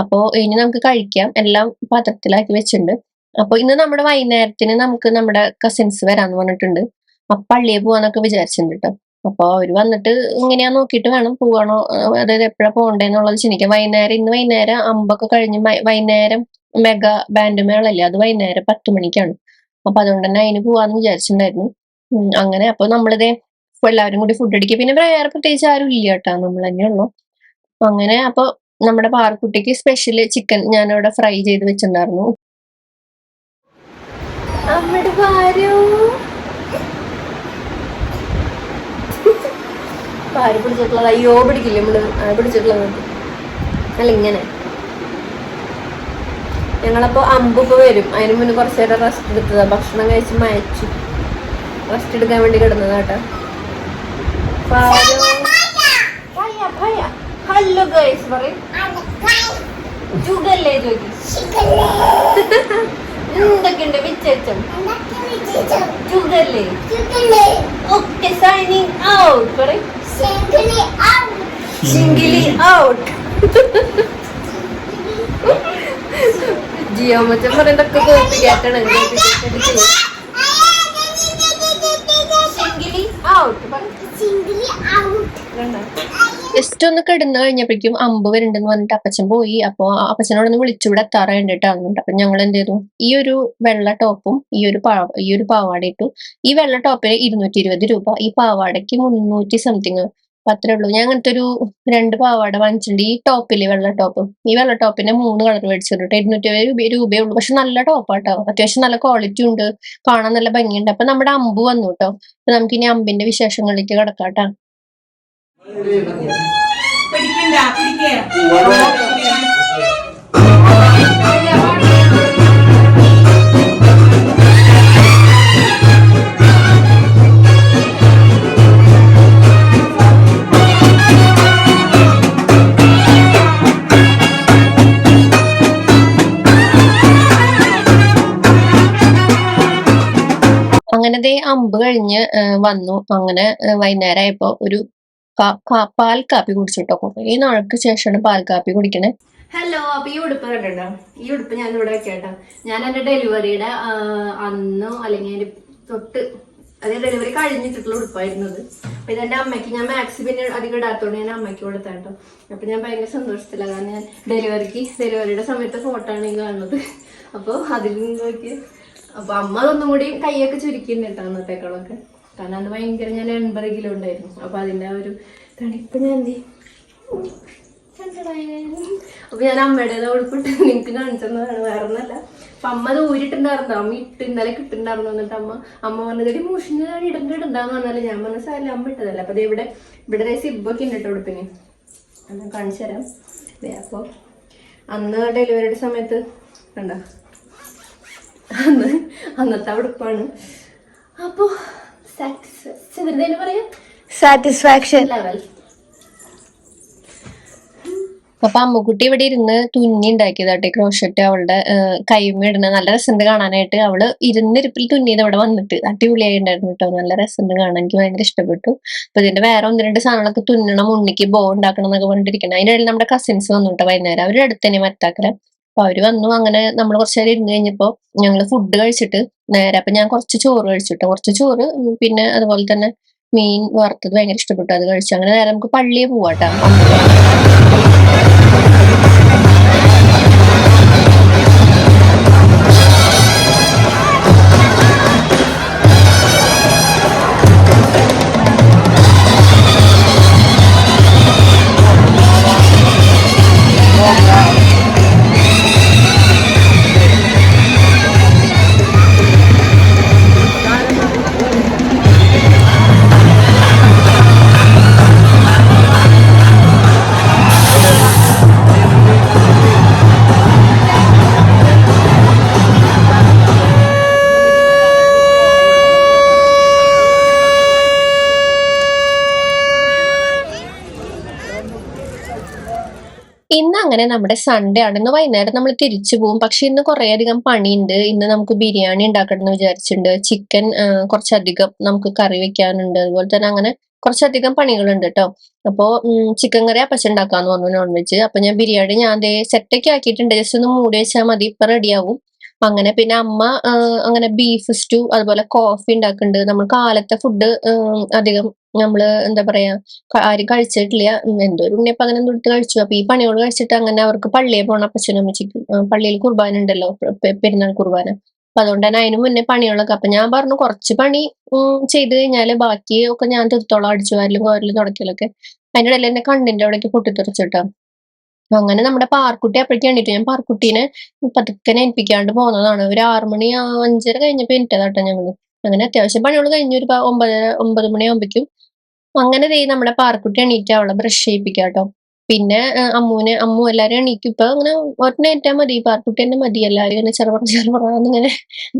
അപ്പോ ഇനി നമുക്ക് കഴിക്കാം. എല്ലാം പാത്രത്തിലാക്കി വെച്ചിട്ടുണ്ട്. അപ്പൊ ഇന്ന് നമ്മുടെ വൈകുന്നേരത്തിന് നമുക്ക് നമ്മുടെ കസിൻസ് വരാന്ന് പറഞ്ഞിട്ടുണ്ട്. അപ്പൊ പള്ളിയെ പോവാന്നൊക്കെ വിചാരിച്ചിട്ടുണ്ട് കേട്ടോ അപ്പൊ അവർ വന്നിട്ട് ഇങ്ങനെയാ നോക്കിയിട്ട് വേണം പോവാണോ? അതായത് എപ്പോഴാ പോകണ്ടേന്നുള്ളത് ചിന്തിക്കാം. വൈകുന്നേരം ഇന്ന് വൈകുന്നേരം അമ്പൊക്കെ കഴിഞ്ഞ് വൈകുന്നേരം മെഗാ ബാൻഡ് മേളല്ലേ അത് വൈകുന്നേരം പത്ത് മണിക്കാണ്. അപ്പൊ അതുകൊണ്ട് തന്നെ അതിന് പോവാന്ന് വിചാരിച്ചിട്ടുണ്ടായിരുന്നു. അങ്ങനെ അപ്പൊ നമ്മളിതേ എല്ലാവരും കൂടി ഫുഡ് അടിക്കുക. പിന്നെ വേറെ പ്രത്യേകിച്ച് ആരും ഇല്ല കേട്ടോ നമ്മൾ തന്നെ ഉള്ളു. അങ്ങനെ അപ്പൊ നമ്മുടെ പാറക്കുട്ടിക്ക് സ്പെഷ്യൽ ചിക്കൻ ഞാനവിടെ ഫ്രൈ ചെയ്ത് വെച്ചിട്ടുണ്ടായിരുന്നു. അമ്മയുടെ ഭാര്യ. പാര് പിടിച്ചിട്ടുള്ളത്? അയ്യോ പിടിക്കില്ല നമ്മൾ? ആര് പിടിച്ചിട്ടുള്ളത് അല്ല ഇങ്ങനെ. ഞങ്ങളപ്പോ അമ്പുപ്പ് വരും. അതിന് മുന്നേ കുറച്ചു നേരം റെസ്റ്റ് എടുത്തതാ. ഭക്ഷണം കഴിച്ച് മയച്ചു. റെസ്റ്റ് എടുക്കാൻ വേണ്ടി കിടന്നതാ കേട്ടോ. ഹലോ ഗൈസ് പറയും. ചുടല്ലേ ചോദിക്കും. എന്തൊക്കെയുണ്ട് വിച്ചേച്ചം ഓക്കെ സൈനിങ് ഔട്ട് പറയും. സിംഗിളി ഔട്ട് ജിയോ മച്ചൻ പറയുന്നതൊക്കെ കോപ്പി കേട്ടണം. സിംഗിളി ഔട്ട് ജസ്റ്റ് ഒന്ന് കിടന്നു കഴിഞ്ഞപ്പോഴേക്കും അമ്പ് വരുന്നുണ്ടെന്ന് പറഞ്ഞിട്ട് അപ്പച്ചൻ പോയി. അപ്പൊ ആ അപ്പച്ചനോടൊന്ന് വിളിച്ചുവിടെ എത്താറായിട്ട് അങ്ങോട്ട്. അപ്പൊ ഞങ്ങൾ എന്ത് ചെയ്തു ഈ ഒരു വെള്ള ടോപ്പും ഈ ഒരു ഈ ഒരു പാവാട ഇട്ടു. ഈ വെള്ള ടോപ്പിന് ഇരുന്നൂറ്റി ഇരുപത് രൂപ. ഈ പാവാടയ്ക്ക് മുന്നൂറ്റി സംതിങ്. അത്രേ ഉള്ളൂ. ഞാൻ അങ്ങനത്തെ ഒരു രണ്ട് പാവാട വാങ്ങിച്ചിട്ടുണ്ട്. ഈ ടോപ്പിൽ വെള്ള ടോപ്പ്? ഈ വെള്ള ടോപ്പിന്റെ മൂന്ന് കളർ മേടിച്ചിട്ടുണ്ട് ഇരുന്നൂറ്റി രൂപ രൂപയേ ഉള്ളൂ. പക്ഷെ നല്ല ടോപ്പാട്ടോ അത്യാവശ്യം നല്ല ക്വാളിറ്റി ഉണ്ട്. കാണാൻ നല്ല ഭംഗിയുണ്ട്. അപ്പൊ നമ്മുടെ അമ്പ് വന്നു കേട്ടോ. അപ്പൊ നമുക്ക് ഇനി അമ്പിന്റെ വിശേഷങ്ങളിലേക്ക് കിടക്കാട്ടാ. അങ്ങനെ ദേ അമ്പ് കഴിഞ്ഞ് വന്നു. അങ്ങനെ വൈകുന്നേരമായപ്പോ ഒരു പാൽ കാപ്പി കുടിച്ചിട്ടോ? കുറേ നാൾക്ക് ശേഷമാണ് പാൽ കാപ്പി കുടിക്കണേ. ഹലോ അപ്പൊ ഈ ഉടുപ്പ് കണ്ടോ ഈ ഉടുപ്പ് ഞാൻ ഇവിടെ വെക്കാട്ടോ. ഞാൻ എന്റെ ഡെലിവറിയുടെ അന്നോ അല്ലെങ്കിൽ തൊട്ട് അതായത് ഡെലിവറി കഴിഞ്ഞിട്ടുള്ള ഉടുപ്പായിരുന്നത് അപ്പൊ ഇതെന്റെ അമ്മയ്ക്ക് ഞാൻ മാക്സി പിന്നെ അധികം ഇടാത്തോണ്ട് ഞാൻ അമ്മയ്ക്ക് കൊടുത്താട്ടോ. അപ്പൊ ഞാൻ ഭയങ്കര സന്തോഷത്തിലാണ് കാരണം ഞാൻ ഡെലിവറിക്ക് ഡെലിവറിയുടെ സമയത്ത് ഫോട്ടോ ആണ് ഈ കാണുന്നത്. അപ്പൊ അതിൽ നിന്ന് നോക്കി അപ്പൊ അമ്മ അതൊന്നും കൂടി കൈയൊക്കെ ചുരുക്കിയിട്ടുണ്ട് അന്നത്തേക്കളൊക്കെ. കാരണം അന്ന് ഭയങ്കര ഞാൻ എൺപത് കിലോ ഉണ്ടായിരുന്നു. അപ്പൊ അതിന്റെ ഒരു തണിപ്പ് ഞാൻ എന്ത്? അപ്പൊ ഞാൻ അമ്മയുടെ ഉൾപ്പെട്ട് നിനക്ക് കാണിച്ചതാണ് വേറെ ഒന്നല്ല അപ്പൊ അമ്മ അത് ഊരിട്ടുണ്ടായിരുന്നു അമ്മ ഇട്ട് ഇന്നലെ കിട്ടുന്നുണ്ടായിരുന്നു എന്നിട്ട് അമ്മ അമ്മ പറഞ്ഞത് മൂഷിന് ഇടണ്ട ഇടണ്ടെന്ന് പറഞ്ഞാൽ ഞാൻ പറഞ്ഞ സാല അമ്മ ഇട്ടതല്ല. അപ്പൊ ഇവിടെ ഇവിടെ സിബൊക്കെ ഉണ്ട് കേട്ടോ ഉടുപ്പിന്. അന്ന് കാണിച്ചു തരാം. അപ്പൊ അന്ന് ഡെലിവറിയുടെ സമയത്ത് കണ്ട? അന്ന് അന്നത്തെ ഉടുപ്പാണ്. അപ്പോ സാറ്റിസ്ഫാക്ഷൻ അപ്പൊ അമ്മുക്കുട്ടി ഇവിടെ ഇരുന്ന് തുന്നി ഉണ്ടാക്കിയതാട്ടെ ക്രോഷറ്റ് അവളുടെ കൈമ ഇടുന്ന നല്ല രസമുണ്ട് കാണാനായിട്ട്. അവൾ ഇരുന്നിരിപ്പിൽ തുന്നിയത് അവിടെ വന്നിട്ട്. അടിപൊളിയായിട്ടുണ്ടായിരുന്നു കേട്ടോ. നല്ല രസമുണ്ട് കാണാൻ. എനിക്ക് ഭയങ്കര ഇഷ്ടപ്പെട്ടു. അപ്പൊ ഇതിന്റെ വേറെ ഒന്ന് രണ്ട് സാധനങ്ങളൊക്കെ തുന്നണം ഉണ്ണിക്ക് ബോ ഉണ്ടാക്കണം എന്നൊക്കെ പറഞ്ഞിരിക്കണം അതിനിടയിൽ നമ്മുടെ കസിൻസ് വന്നു കേട്ടോ വൈകുന്നേരം. അവരുടെ അടുത്ത് തന്നെ മറ്റാക്കല അപ്പൊ അവർ വന്നു. അങ്ങനെ നമ്മൾ കുറച്ചു നേരം ഇരുന്ന് കഴിഞ്ഞപ്പോ ഞങ്ങൾ ഫുഡ് കഴിച്ചിട്ട് നേരെ അപ്പൊ ഞാൻ കുറച്ച് ചോറ് കഴിച്ചിട്ട്. കുറച്ച് ചോറ് പിന്നെ അതുപോലെ തന്നെ മീൻ വറുത്തത് ഭയങ്കര ഇഷ്ടപ്പെട്ടു. അത് കഴിച്ചു. അങ്ങനെ നേരെ നമുക്ക് പള്ളിയിൽ പോവാട്ടോ. അങ്ങനെ നമ്മുടെ സൺഡേ ആണ്. ഇന്ന് വൈകുന്നേരം നമ്മൾ തിരിച്ചു പോകും. പക്ഷെ ഇന്ന് കുറേയധികം പണിയുണ്ട്. ഇന്ന് നമുക്ക് ബിരിയാണി ഉണ്ടാക്കണം എന്ന് വിചാരിച്ചിട്ടുണ്ട് ചിക്കൻ കുറച്ചധികം നമുക്ക് കറി വെക്കാനുണ്ട്. അതുപോലെ തന്നെ അങ്ങനെ കുറച്ചധികം പണികളുണ്ട് കേട്ടോ അപ്പോ ചിക്കൻ കറി അപ്പച്ച ഉണ്ടാക്കാന്ന് പറഞ്ഞു നോൺ വെജ് അപ്പൊ ഞാൻ ബിരിയാണി ഞാൻ അതേ സെറ്റൊക്കെ ആക്കിയിട്ടുണ്ട്. ജസ്റ്റ് ഒന്ന് മൂടി വെച്ചാൽ മതി. ഇപ്പൊ റെഡിയാവും അങ്ങനെ പിന്നെ അമ്മ അങ്ങനെ ബീഫ് സ്റ്റൂ അതുപോലെ കോഫി ഉണ്ടാക്കുന്നുണ്ട്. നമ്മൾ കാലത്തെ ഫുഡ് അധികം നമ്മൾ എന്താ പറയാ ആരും കഴിച്ചിട്ടില്ല. ഉം, എന്തോ ഒരു ഉണ്ണിയപ്പം അങ്ങനെ തൊട്ട് കഴിച്ചു. അപ്പൊ ഈ പണിയോട് കഴിച്ചിട്ട് അങ്ങനെ അവർക്ക് പള്ളിയിൽ പോകണം അപ്പച്ചനും അമ്മച്ചിക്കും പള്ളിയിൽ കുർബാന ഉണ്ടല്ലോ പെരുന്നാൾ കുർബാന. അപ്പൊ അതുകൊണ്ട് തന്നെ അതിന് മുന്നേ പണികളൊക്കെ അപ്പൊ ഞാൻ പറഞ്ഞു കുറച്ച് പണി ചെയ്ത് കഴിഞ്ഞാൽ ബാക്കി ഒക്കെ ഞാൻ തീർത്തോളം അടിച്ചു വാരലും കോരലും തുടക്കലൊക്കെ. അതിന്റെ ഇടയിൽ എന്നെ കണ്ണിന്റെ അവിടേക്ക് പൊട്ടിത്തെറിച്ചിട്ടാ. അങ്ങനെ നമ്മുടെ പാർക്കുട്ടി അപ്പോഴേക്കും കണ്ടിട്ട് ഞാൻ പാർക്കുട്ടീനെ പതുക്കനെ ഏൽപ്പിക്കാണ്ട് പോകുന്നതാണ് ഒരു ആറു മണി ആ, അഞ്ചര കഴിഞ്ഞപ്പോ എനിക്കതാട്ടോ ഞങ്ങൾ. അങ്ങനെ അത്യാവശ്യം പണികൾ കഴിഞ്ഞു ഒരു ഒമ്പതര ഒമ്പത് മണിയാകുമ്പോഴേക്കും അങ്ങനെ ദേ നമ്മുടെ പാർക്കുട്ടി എണീറ്റ് അവളെ ബ്രഷ് ചെയ്യിപ്പിക്കാം കേട്ടോ പിന്നെ അമ്മൂനെ അമ്മു എല്ലാരും എണീക്കും. ഇപ്പൊ അങ്ങനെ ഏറ്റാ മതി. പാർക്കുട്ടി തന്നെ മതി. എല്ലാരും ഇങ്ങനെ ചെറുപറ ചെറുപറന്നിങ്ങനെ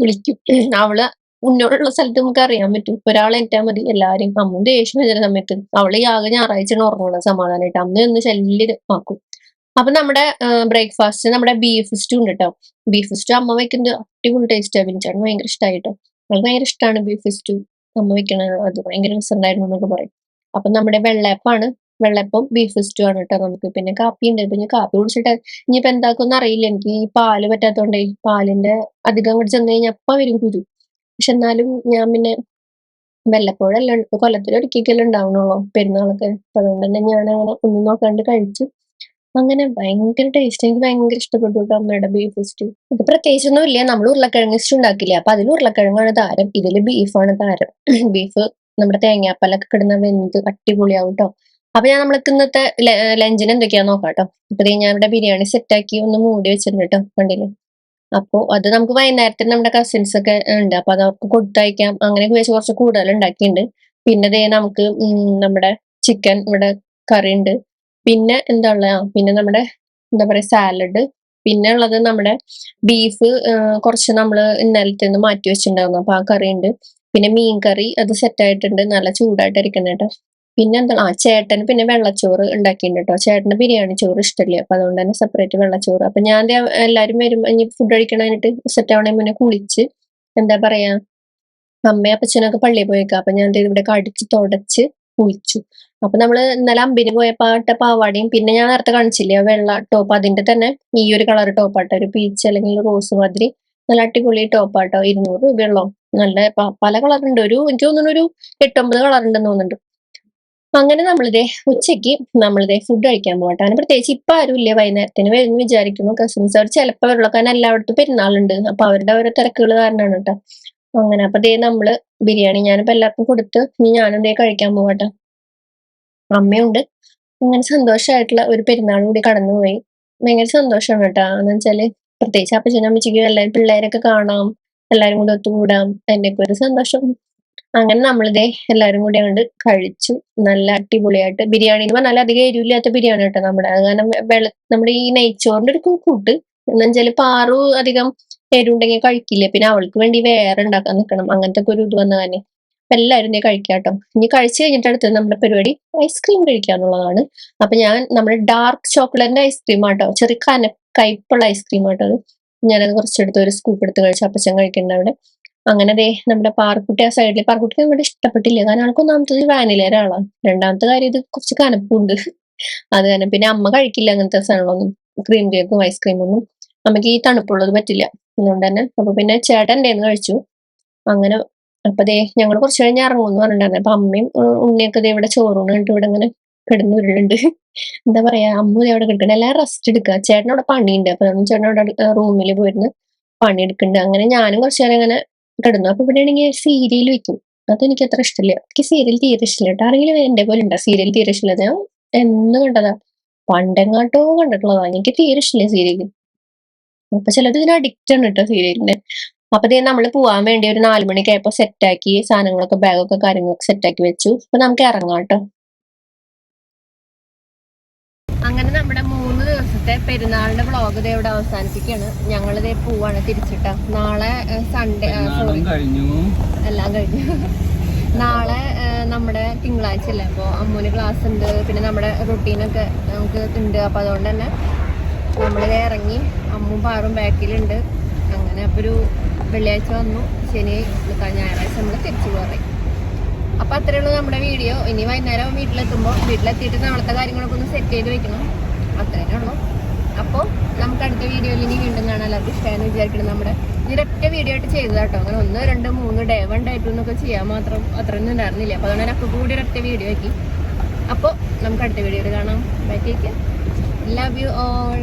വിളിക്കും. അവൾ മുന്നോട്ടുള്ള സ്ഥലത്ത് നമുക്ക് അറിയാൻ പറ്റും. ഒരാൾ ഏറ്റാ മതി. എല്ലാരും അമ്മു ദേഷ്യം വരുന്ന സമയത്ത് അവൾ ആകെ ഞായറാഴ്ചയാണ് ഉറങ്ങണം സമാധാനമായിട്ട് അമ്മ ഒന്ന് ശല്യം ആക്കും. അപ്പൊ നമ്മുടെ ബ്രേക്ക്ഫാസ്റ്റ് നമ്മുടെ ബീഫ് സ്റ്റൂ ഉണ്ട് കേട്ടോ ബീഫ് സ്റ്റൂ അമ്മ വെക്കുന്നത് അടിപൊളി ടേസ്റ്റ് ബിൻചാണ് ഭയങ്കര ഇഷ്ടമായി കേട്ടോ അവൾക്ക് ഭയങ്കര ഇഷ്ടമാണ് ബീഫ് സ്റ്റൂ അമ്മ വെക്കണ അത് ഭയങ്കര രസമുണ്ടായിരുന്നു എന്നൊക്കെ പറയും. അപ്പൊ നമ്മുടെ വെള്ളയപ്പാണ്. വെള്ളപ്പം ബീഫ് സ്റ്റൂ ആണ് കേട്ടോ നമുക്ക്. പിന്നെ കാപ്പി ഉണ്ട് പിന്നെ കാപ്പി കുടിച്ചിട്ട് ഇനിയിപ്പോ എന്താക്കുമെന്ന് അറിയില്ല. എനിക്ക് ഈ പാൽ പറ്റാത്തോണ്ടേ പാലിന്റെ അധികം കൂടി ചെന്ന് കഴിഞ്ഞാൽ അപ്പ വരും കുരു. പക്ഷെ എന്നാലും ഞാൻ പിന്നെ വെള്ളപ്പോഴല്ല കൊല്ലത്തിൽ ഒരിക്കലും ഉണ്ടാവണുള്ളൂ പെരുന്നാളൊക്കെ. അപ്പൊ അതുകൊണ്ട് തന്നെ ഞാൻ അങ്ങനെ ഒന്നും നോക്കാണ്ട് കഴിച്ചു അങ്ങനെ ഭയങ്കര ടേസ്റ്റ് എനിക്ക് ഭയങ്കര ഇഷ്ടപ്പെട്ടു കേട്ടോ അമ്മയുടെ ബീഫ് സ്റ്റൂ ഇത് പ്രത്യേകിച്ചൊന്നും ഇല്ല നമ്മൾ ഉരുളക്കിഴങ്ങ് സ്റ്റൂ ഉണ്ടാക്കില്ല? അപ്പൊ അതിൽ ഉരുളക്കിഴങ്ങാണ് താരം. ഇതിൽ ബീഫാണ് താരം. ബീഫ് നമ്മുടെ തേങ്ങാപ്പാലൊക്കെ കിടന്ന വെന്ത് അടിപൊളിയാവും കേട്ടോ അപ്പൊ ഞാൻ നമ്മൾക്ക് ഇന്നത്തെ ലഞ്ചിന് എന്തൊക്കെയാ നോക്കാം കേട്ടോ അപ്പൊ ഞാൻ ഇവിടെ ബിരിയാണി സെറ്റ് ആക്കി ഒന്ന് മൂടി വെച്ചിട്ടുണ്ട് കേട്ടോ കണ്ടില്ലേ? അപ്പൊ അത് നമുക്ക് വൈകുന്നേരത്തിന് നമ്മുടെ കസിൻസ് ഒക്കെ ഉണ്ട്. അപ്പൊ അത് അവർക്ക് കൊടുത്തയക്കാം. അങ്ങനെയൊക്കെ വെച്ച് കുറച്ച് കൂടുതൽ ഉണ്ടാക്കിയിട്ടുണ്ട്. പിന്നെ ദേ നമുക്ക് നമ്മുടെ ചിക്കൻ ഇവിടെ കറി ഉണ്ട്. പിന്നെ എന്താ ഉള്ളത് പിന്നെ നമ്മുടെ എന്താ പറയാ സാലഡ് പിന്നെ ഉള്ളത് നമ്മുടെ ബീഫ് കുറച്ച് നമ്മൾ ഇന്നലത്തെ നിന്ന് മാറ്റി വെച്ചിട്ടുണ്ടായിരുന്നു. അപ്പൊ ആ കറി ഉണ്ട്. പിന്നെ മീൻ കറി അത് സെറ്റ് ആയിട്ടുണ്ട്. നല്ല ചൂടായിട്ട് ഇരിക്കണം കേട്ടോ പിന്നെ എന്താ ആ ചേട്ടന് പിന്നെ വെള്ളച്ചോറ് ഉണ്ടാക്കിയിട്ടുണ്ട് കേട്ടോ ചേട്ടന് ബിരിയാണി ചോറ് ഇഷ്ടമില്ല അപ്പൊ അതുകൊണ്ട് തന്നെ സെപ്പറേറ്റ് വെള്ളച്ചോറ്. അപ്പൊ ഞാൻ എല്ലാരും വരും ഇനി ഫുഡ് കഴിക്കണായിട്ട് സെറ്റ് ആവണേ മുന്നേ കുളിച്ച് എന്താ പറയാ അമ്മയും അപ്പച്ചനൊക്കെ പള്ളിയിൽ പോയേക്കാം. അപ്പൊ ഞാൻ ഇവിടെ കടിച്ച് തുടച്ച് കുളിച്ചു. അപ്പൊ നമ്മൾ ഇന്നലെ അമ്പിന് പോയപ്പോ ഇട്ട പാവാടയും പിന്നെ ഞാൻ നേരത്തെ കാണിച്ചില്ലേ? വെള്ള ടോപ്പ് അതിന്റെ തന്നെ ഈ ഒരു കളർ ടോപ്പ് ആട്ടോ. ഒരു പീച്ച് അല്ലെങ്കിൽ റോസ് മാതിരി നല്ല അടിപൊളി ടോപ്പാട്ടോ ഇരുന്നൂറ് രൂപയുള്ളോ? നല്ല പല കളറുണ്ട് ഒരു എനിക്ക് തോന്നുന്നു ഒരു എട്ടൊമ്പത് കളറുണ്ടെന്ന് തോന്നുന്നുണ്ട്. അങ്ങനെ നമ്മളിതേ ഉച്ചയ്ക്ക് നമ്മളിതേ ഫുഡ് കഴിക്കാൻ പോകട്ടെ അങ്ങനെ പ്രത്യേകിച്ച് ഇപ്പൊ ആരും ഇല്ല വൈകുന്നേരത്തിന് വരുന്ന വിചാരിക്കുന്നു. കസിൻസ് അവർ ചിലപ്പോ വരുള്ളൂ. കാരണം എല്ലായിടത്തും പെരുന്നാളുണ്ട്. അപ്പൊ അവരുടെ ഓരോ തിരക്കുകൾ കാരണമാണ് കേട്ടോ. അങ്ങനെ അപ്പൊ ദേ നമ്മൾ ബിരിയാണി ഞാനിപ്പോ എല്ലാവർക്കും കൊടുത്ത് ഇനി ഞാനും ദേ കഴിക്കാൻ പോകട്ടെ അമ്മയുണ്ട്. അങ്ങനെ സന്തോഷമായിട്ടുള്ള ഒരു പെരുന്നാളും കൂടി കടന്നുപോയി. ഭയങ്കര സന്തോഷമാണ് കേട്ടോ. എന്ന് വെച്ചാൽ പ്രത്യേകിച്ച് അപ്പച്ചനും അമ്മച്ചിക്കും എല്ലാവരും പിള്ളേരൊക്കെ കാണാം എല്ലാരും കൂടെ ഒത്തുകൂടാം അതിന്റെയൊക്കെ ഒരു സന്തോഷം. അങ്ങനെ നമ്മളിതേ എല്ലാരും കൂടി അങ്ങോട്ട് കഴിച്ചു. നല്ല അടിപൊളിയായിട്ട് ബിരിയാണി എന്ന് പറഞ്ഞാൽ അധികം എരിവില്ലാത്ത ബിരിയാണി കേട്ടോ നമ്മുടെ. കാരണം വെള നമ്മുടെ ഈ നെയ്ച്ചോറിന്റെ ഒരു കൂട്ട്. എന്നുവെച്ചാൽ പാറു അധികം എരിവുണ്ടെങ്കിൽ കഴിക്കില്ല. പിന്നെ അവൾക്ക് വേണ്ടി വേറെ ഉണ്ടാക്കാൻ നിൽക്കണം അങ്ങനത്തെ ഒക്കെ ഒരു ഇത് വന്ന തന്നെ. അപ്പൊ എല്ലാവരും നീ കേട്ടോ. ഇനി കഴിച്ചു കഴിഞ്ഞിട്ട് അടുത്തത് നമ്മുടെ പരിപാടി ഐസ്ക്രീം കഴിക്കുക എന്നുള്ളതാണ് അപ്പൊ ഞാൻ നമ്മുടെ ഡാർക്ക് ചോക്ലേറ്റിന്റെ ഐസ്ക്രീം ആട്ടോ ചെറിയ കന കയ്പുള്ള ഐസ്ക്രീം ആട്ടത് അത്. ഞാനത് കുറച്ചെടുത്ത് ഒരു സ്കൂപ്പ് എടുത്ത് കഴിച്ചു അപ്പച്ചൻ കഴിക്കുന്നുണ്ട് അവിടെ. അങ്ങനെ ദേ നമ്മുടെ പാർക്കുട്ടി ആ സൈഡിൽ പാർക്കുട്ടിക്ക് നമ്മുടെ ഇഷ്ടപ്പെട്ടില്ല. കാരണം ആൾക്ക് ഒന്നാമത്തത് വാനില ഒരാളാണ് രണ്ടാമത്തെ കാര്യം ഇത് കുറച്ച് കനപ്പുണ്ട്. അത് കാരണം പിന്നെ അമ്മ കഴിക്കില്ല അങ്ങനത്തെ സാധനങ്ങളൊന്നും. ക്രീം കേക്കും ഐസ്ക്രീം ഒന്നും. അമ്മയ്ക്ക് ഈ തണുപ്പുള്ളത് പറ്റില്ല. അതുകൊണ്ട് തന്നെ അപ്പൊ പിന്നെ ചേട്ടൻ എന്റെ കഴിച്ചു. അങ്ങനെ അപ്പൊ ദേ ഞങ്ങൾ കുറച്ച് കഴിഞ്ഞ് ഇറങ്ങുമെന്ന് പറഞ്ഞിട്ടുണ്ടായിരുന്നു. അപ്പൊ അമ്മയും ഉണ്ണിയൊക്കെ ദേ ഇവിടെ ചോറൂണ് കണ്ടിട്ട് ഇവിടെ ഇങ്ങനെ കിടന്ന് ഉരുളുണ്ട് എന്താ പറയാ അമ്മു അവിടെ കിടക്കണം എല്ലാവരും റെസ്റ്റ് എടുക്കുക ചേട്ടൻ അവിടെ പണിയുണ്ട്. അപ്പൊ നമ്മൾ ചേട്ടൻ അവിടെ റൂമിൽ പോയിരുന്ന് പണിയെടുക്കുന്നുണ്ട് അങ്ങനെ ഞാനും കുറച്ചു നേരം അങ്ങനെ കിടന്നു. അപ്പൊ ഇവിടെ ആണെങ്കിൽ സീരിയൽ വെക്കും. അതെനിക്ക് അത്ര ഇഷ്ടമില്ല എനിക്ക് സീരിയൽ തീരെ ഇഷ്ടമില്ല കേട്ടോ. ആരെങ്കിലും എന്റെ പോലെ ഉണ്ടോ? സീരിയൽ തീരെ ഇഷ്ടമില്ല ഞാൻ എന്ന് കണ്ടതാ. പണ്ടെങ്ങാട്ടോ കണ്ടിട്ടുള്ളതാ. എനിക്ക് തീരെ ഇഷ്ടമില്ല സീരിയൽ അപ്പൊ ചിലത് ഇതിന് അഡിക്റ്റ് ആണ് കേട്ടോ സീരിയലിന്റെ അപ്പൊ ദേ നമ്മൾ പോവാൻ വേണ്ടി ഒരു നാലുമണിക്കായപ്പോ സെറ്റാക്കി സാധനങ്ങളൊക്കെ ബാഗൊക്കെ കാര്യങ്ങളൊക്കെ സെറ്റാക്കി വെച്ചു. അപ്പൊ നമുക്ക് ഇറങ്ങാം കേട്ടോ. അങ്ങനെ നമ്മുടെ മൂന്ന് ദിവസത്തെ പെരുന്നാളിന്റെ വ്ളോഗ് ഇതേ ഇവിടെ അവസാനിപ്പിക്കുകയാണ് ഞങ്ങളിത് പോവാണ് തിരിച്ചിട്ട. നാളെ സൺഡേ സോറി കഴിഞ്ഞു. എല്ലാം കഴിഞ്ഞു. നാളെ നമ്മുടെ തിങ്കളാഴ്ച അല്ലേ അപ്പോ അമ്മൂന് ക്ലാസ് ഉണ്ട്. പിന്നെ നമ്മുടെ റുട്ടീനൊക്കെ നമുക്ക് ഉണ്ട്. അപ്പോൾ അതുകൊണ്ട് തന്നെ നമ്മളിത് ഇറങ്ങി. അമ്മും പാറും ബാക്കിലുണ്ട്. അങ്ങനെ അപ്പോൾ ഒരു വെള്ളിയാഴ്ച വന്നു. ശനി ഞായറാഴ്ച നമ്മൾ തിരിച്ചു പോകാറായി അപ്പോൾ അത്രയേ ഉള്ളൂ നമ്മുടെ വീഡിയോ. ഇനി വൈകുന്നേരം വീട്ടിലെത്തുമ്പോൾ വീട്ടിലെത്തിയിട്ട് നാളത്തെ കാര്യങ്ങളൊക്കെ ഒന്ന് സെറ്റ് ചെയ്ത് വെക്കണം. അത്രയേ ഉള്ളൂ. അപ്പോൾ നമുക്ക് അടുത്ത വീഡിയോയിൽ ഇനി വീണ്ടും കാണാൻ എല്ലാവർക്കും ഇഷ്ടമായെന്ന് വിചാരിക്കണം നമ്മുടെ ഇതൊരൊറ്റ വീഡിയോ ആയിട്ട് ചെയ്തത് കേട്ടോ അങ്ങനെ ഒന്ന് രണ്ട് മൂന്ന് ഡേ വൺ ഡേ ടു എന്നൊക്കെ ചെയ്യാൻ മാത്രം അത്രയൊന്നും ഉണ്ടായിരുന്നില്ല. അപ്പോൾ അതുകൊണ്ട് അപ്പൊ കൂടി ഒരൊറ്റ വീഡിയോ ആക്കി അപ്പോൾ നമുക്ക് അടുത്ത വീഡിയോയിൽ കാണാം. Bye take love you all